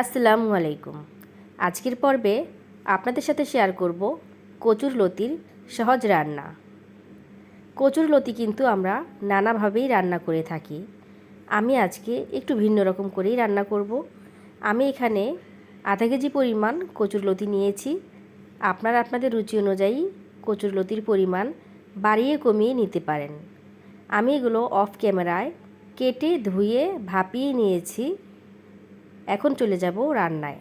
আসসালামু আলাইকুম। আজকের পর্বে আপনাদের সাথে শেয়ার করব কচুর লতির সহজ রান্না। কচুর লতি কিন্তু আমরা নানাভাবেই রান্না করে থাকি। আমি আজকে একটু ভিন্ন রকম করেই রান্না করব। আমি এখানে আধা কেজি পরিমাণ কচুর লতি নিয়েছি। আপনারা আপনাদের রুচি অনুযায়ী কচুর লতির পরিমাণ বাড়িয়ে কমিয়ে নিতে পারেন। আমি এগুলো অফ ক্যামেরায় কেটে ধুয়ে ভাপিয়ে নিয়েছি। এখন চলে যাব রান্নায়।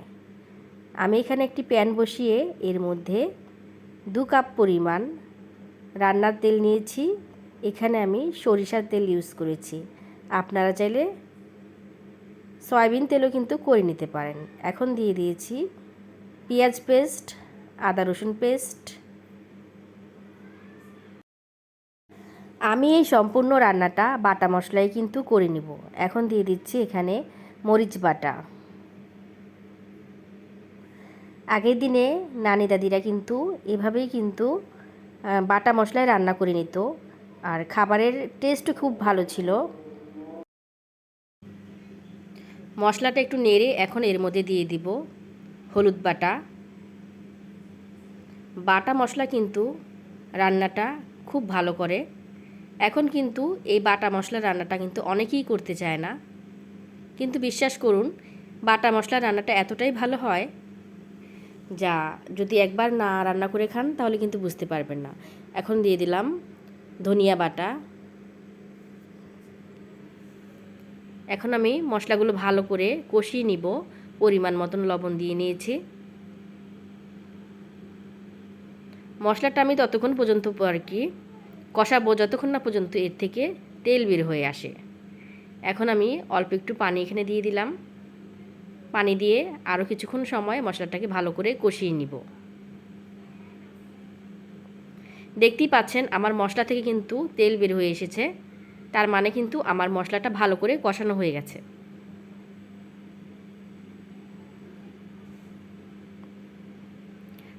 আমি এখানে একটি প্যান বসিয়ে এর মধ্যে দু কাপ পরিমাণ রান্নার তেল নিয়েছি। এখানে আমি সরিষার তেল ইউজ করেছি। আপনারা চাইলে সয়াবিন তেলও কিন্তু করে নিতে পারেন। এখন দিয়ে দিয়েছি পেঁয়াজ পেস্ট, আদা রসুন পেস্ট। আমি এই সম্পূর্ণ রান্নাটা বাটা মশলাই কিন্তু করে নিব। এখন দিয়ে দিচ্ছি এখানে মরিচ বাটা। আগের দিনে নানি দাদিরা কিন্তু এভাবেই কিন্তু বাটা মশলায় রান্না করে নিত। আর খাবারের টেস্টও খুব ভালো ছিল। মশলাটা একটু নেড়ে এখন এর মধ্যে দিয়ে দিব হলুদ বাটা। বাটা মশলা কিন্তু রান্নাটা খুব ভালো করে। এখন কিন্তু এই বাটা মশলা রান্নাটা কিন্তু অনেকেই করতে চায় না। কিন্তু বিশ্বাস করুন, বাটা মশলা রান্নাটা এতটাই ভালো হয় যা যদি একবার না রান্না করে খান, তাহলে কিন্তু বুঝতে পারবেন না। এখন দিয়ে দিলাম ধনিয়া বাটা। এখন আমি মশলাগুলো ভালো করে কষিয়ে নিব। পরিমাণ মতন লবণ দিয়ে নিয়েছি। মশলাটা আমি ততক্ষণ পর্যন্ত আর কি কষাবো যতক্ষণ না পর্যন্ত এর থেকে তেল বের হয়ে আসে। এখন আমি অল্প একটু পানি এখানে দিয়ে দিলাম। পানি দিয়ে আরও কিছুক্ষণ সময় মশলাটাকে ভালো করে কষিয়ে নিব। দেখতেই পাচ্ছেন আমার মশলা থেকে কিন্তু তেল বের হয়ে এসেছে। তার মানে কিন্তু আমার মশলাটা ভালো করে কষানো হয়ে গেছে।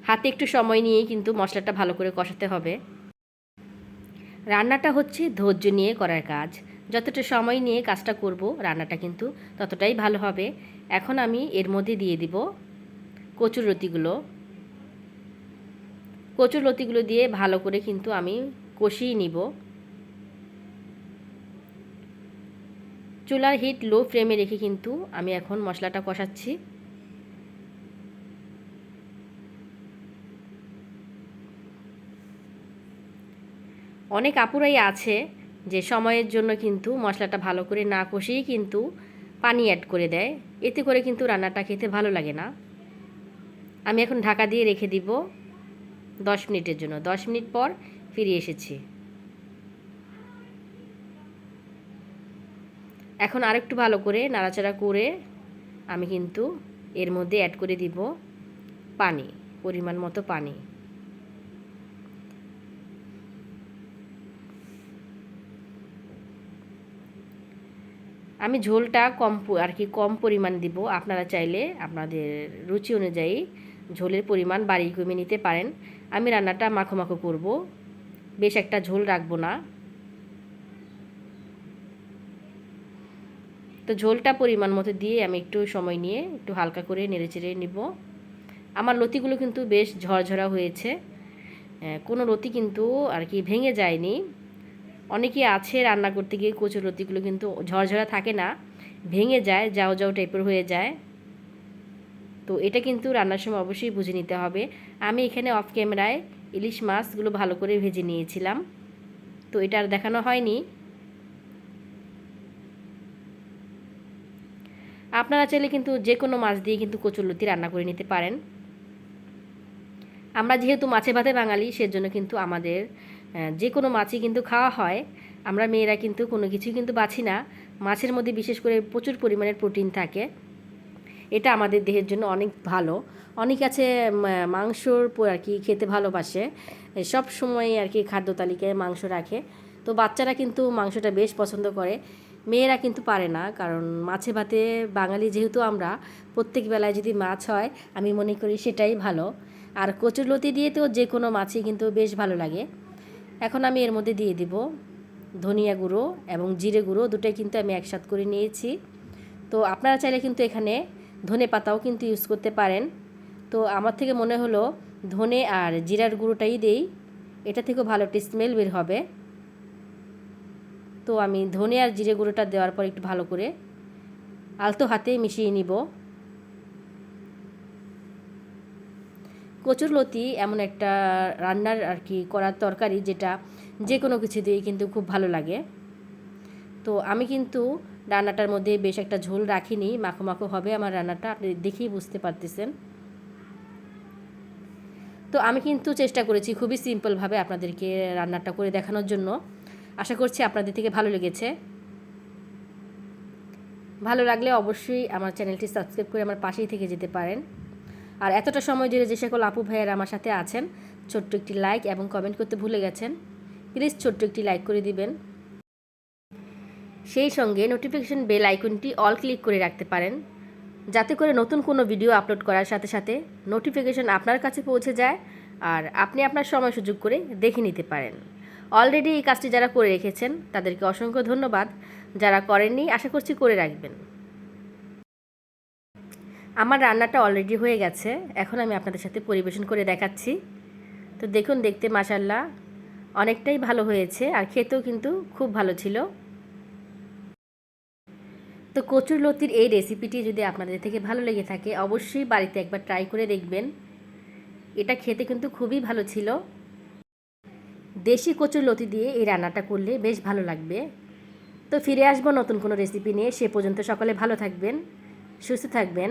হাতে একটু সময় নিয়েই কিন্তু মশলাটা ভালো করে কষাতে হবে। রান্নাটা হচ্ছে ধৈর্য নিয়ে করার কাজ। যতটা সময় নিয়ে কাজটা করব রান্নাটা কিন্তু ততটাই ভালো হবে। এখন আমি এর মধ্যে দিয়ে দিব কচুর লতিগুলো কচুর লতিগুলো দিয়ে ভালো করে কিন্তু আমি কষিয়ে নিব। চুলার হিট লো ফ্লেমে রেখে কিন্তু আমি এখন মশলাটা কষাচ্ছি। অনেক আপুরাই আছে যে সময়ের জন্য কিন্তু মশলাটা ভালো করে না কষিয়েই কিন্তু পানি অ্যাড করে দেয়। এতে করে কিন্তু রান্নাটা খেতে ভালো লাগে না। আমি এখন ঢাকা দিয়ে রেখে দিব দশ মিনিটের জন্য। দশ মিনিট পর ফিরে এসেছি। এখন আরেকটু ভালো করে নাড়াচাড়া করে আমি কিন্তু এর মধ্যে অ্যাড করে দিব পানি, পরিমাণ মতো পানি। আমি ঝোলটা কম আর কি কম পরিমাণ দিব। আপনারা চাইলে আপনাদের রুচি অনুযায়ী ঝোলের পরিমাণ বাড়িয়ে কমিয়ে নিতে পারেন। আমি রান্নাটা মাখো মাখো করব। বেশ একটা ঝোল রাখব না। তো ঝোলটা পরিমাণ মতো দিয়ে আমি একটু সময় নিয়ে একটু হালকা করে নেড়ে চেড়ে নিব। আমার লতিগুলো কিন্তু বেশ ঝরঝরা হয়েছে। কোনো লতি কিন্তু আর কি ভেঙে যায়নি। অনেকে আছে রান্না করতে গিয়ে কচুর লতিগুলো কিন্তু ঝরঝরা থাকে না, ভেঙে যায়, যাও যাও টাইপের হয়ে যায়। তো এটা কিন্তু রান্নার সময় অবশ্যই বুঝে নিতে হবে। আমি এখানে অফ ক্যামেরায় ইলিশ মাছগুলো ভালো করে ভেজে নিয়েছিলাম। তো এটা আর দেখানো হয়নি। আপনারা চাইলে কিন্তু যে কোনো মাছ দিয়ে কিন্তু কচুরলতি রান্না করে নিতে পারেন। আমরা যেহেতু মাছে ভাতে বাঙালি, সেজন্য কিন্তু আমাদের যে কোনো মাছই কিন্তু খাওয়া হয়। আমরা মেয়েরা কিন্তু কোনো কিছুই কিন্তু বাছি না। মাছের মধ্যে বিশেষ করে প্রচুর পরিমাণের প্রোটিন থাকে। এটা আমাদের দেহের জন্য অনেক ভালো। অনেক আছে মাংসর আর কি খেতে ভালোবাসে। সব সময় আর কি খাদ্য তালিকায় মাংস রাখে। তো বাচ্চারা কিন্তু মাংসটা বেশ পছন্দ করে। মেয়েরা কিন্তু পারে না, কারণ মাছে ভাতে বাঙালি যেহেতু আমরা, প্রত্যেক বেলায় যদি মাছ হয়, আমি মনে করি সেটাই ভালো। আর কচুরলতি দিয়ে তো যে কোনো মাছই কিন্তু বেশ ভালো লাগে। এখন আমি এর মধ্যে দিয়ে দিব ধনিয়া গুঁড়ো এবং জিরে গুঁড়ো, দুটোই কিন্তু আমি একসাথ করে নিয়েছি। তো আপনারা চাইলে কিন্তু এখানে ধনে পাতাও কিন্তু ইউজ করতে পারেন। তো আমার থেকে মনে হলো ধনে আর জিরার গুঁড়োটাই দেই, এটা থেকেও ভালো একটি স্মেল বের হবে। তো আমি ধনে আর জিরে গুঁড়োটা দেওয়ার পর একটু ভালো করে আলতো হাতে মিশিয়ে নিব। কচুর লতি এমন একটা রান্নার আর কি করার তরকারি যেটা যে কোনো কিছু দিয়ে কিন্তু খুব ভালো লাগে। তো আমি কিন্তু রান্নাটার মধ্যে বেশ একটা ঝোল রাখিনি, মাখো মাখো হবে আমার রান্নাটা, আপনি দেখেই বুঝতে পারতেছেন। তো আমি কিন্তু চেষ্টা করেছি খুবই সিম্পলভাবে আপনাদেরকে রান্নাটা করে দেখানোর জন্য। আশা করছি আপনাদের থেকে ভালো লেগেছে। ভালো লাগলে অবশ্যই আমার চ্যানেলটি সাবস্ক্রাইব করে আমার পাশেই থেকে যেতে পারেন। আর এতটা সময় জুড়ে যে সকল আপু ভাইয়েরা আমার সাথে আছেন, ছোট্ট একটি লাইক এবং কমেন্ট করতে ভুলে গেছেন প্লিজ ছোট্ট একটি লাইক করে দিবেন। সেই সঙ্গে নোটিফিকেশন বেল আইকনটি অল ক্লিক করে রাখতে পারেন, যাতে করে নতুন কোনো ভিডিও আপলোড করার সাথে সাথে নোটিফিকেশন আপনার কাছে পৌঁছে যায় আর আপনি আপনার সময় সুযোগ করে দেখে নিতে পারেন। অলরেডি এই কাজটি যারা করে রেখেছেন, তাদেরকে অসংখ্য ধন্যবাদ। যারা করেননি, আশা করছি করে রাখবেন। আমার রান্নাটা অলরেডি হয়ে গেছে। এখন আমি আপনাদের সাথে পরিবেশন করে দেখাচ্ছি। তো দেখুন, দেখতে মাসাল্লাহ অনেকটাই ভালো হয়েছে আর খেতেও কিন্তু খুব ভালো ছিল। তো কচুর লতির এই রেসিপিটি যদি আপনাদের থেকে ভালো লেগে থাকে, অবশ্যই বাড়িতে একবার ট্রাই করে দেখবেন। এটা খেতে কিন্তু খুবই ভালো ছিল। দেশি কচুর লতি দিয়ে এই রান্নাটা করলে বেশ ভালো লাগবে। তো ফিরে আসব নতুন কোনো রেসিপি নিয়ে। সে পর্যন্ত সকলে ভালো থাকবেন, সুস্থ থাকবেন।